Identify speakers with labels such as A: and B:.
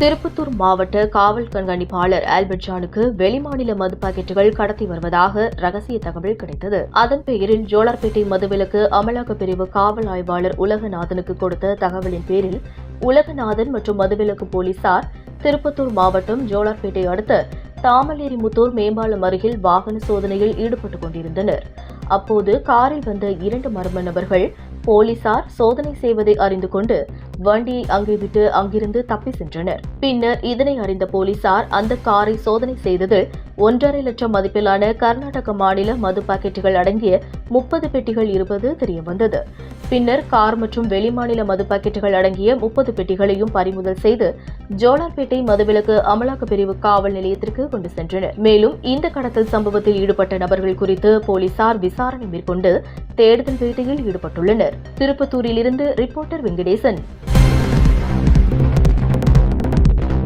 A: திருப்பத்தூர் மாவட்ட காவல் கண்காணிப்பாளர் ஆல்பர்ட் ஜானுக்கு வெளிமாநில மது பாக்கெட்டுகள் கடத்தி வருவதாக ரகசிய தகவல் கிடைத்தது. அதன் பெயரில் ஜோலார்பேட்டை மதுவிலக்கு அமலாக்க பிரிவு காவல் ஆய்வாளர் உலகநாதனுக்கு கொடுத்த தகவலின் பேரில் உலகநாதன் மற்றும் மதுவிலக்கு போலீசார் திருப்பத்தூர் மாவட்டம் ஜோலார்பேட்டை அடுத்த தாமலேரிமுத்தூர் மேம்பாலம் அருகில் வாகன சோதனையில் ஈடுபட்டுக் கொண்டிருந்தனர். அப்போது காரில் வந்த இரண்டு மர்ம நபர்கள் போலீசார் சோதனை செய்வதை அறிந்து கொண்டு வண்டியை அங்கே விட்டு அங்கிருந்து தப்பி சென்றனர். பின்னர் இதனை அறிந்த போலீசார் அந்த காரை சோதனை செய்ததில் ஒன்றரை லட்சம் மதிப்பிலான கர்நாடக மாநில மது பாக்கெட்டுகள் அடங்கிய முப்பது பெட்டிகள் இருப்பது தெரியவந்தது. பின்னர் கார் மற்றும் வெளிமாநில மது பாக்கெட்டுகள் அடங்கிய முப்பது பெட்டிகளையும் பறிமுதல் செய்து ஜோலார்பேட்டை மதுவிலக்கு அமலாக்க பிரிவு காவல் நிலையத்திற்கு கொண்டு சென்றனர். மேலும் இந்த கடத்தல் சம்பவத்தில் ஈடுபட்ட நபர்கள் குறித்து போலீசார் விசாரணை மேற்கொண்டு தேடுதல் வேட்டையில் ஈடுபட்டுள்ளனர். திருப்பத்தூரிலிருந்து ரிப்போர்ட்டர் வெங்கடேசன்.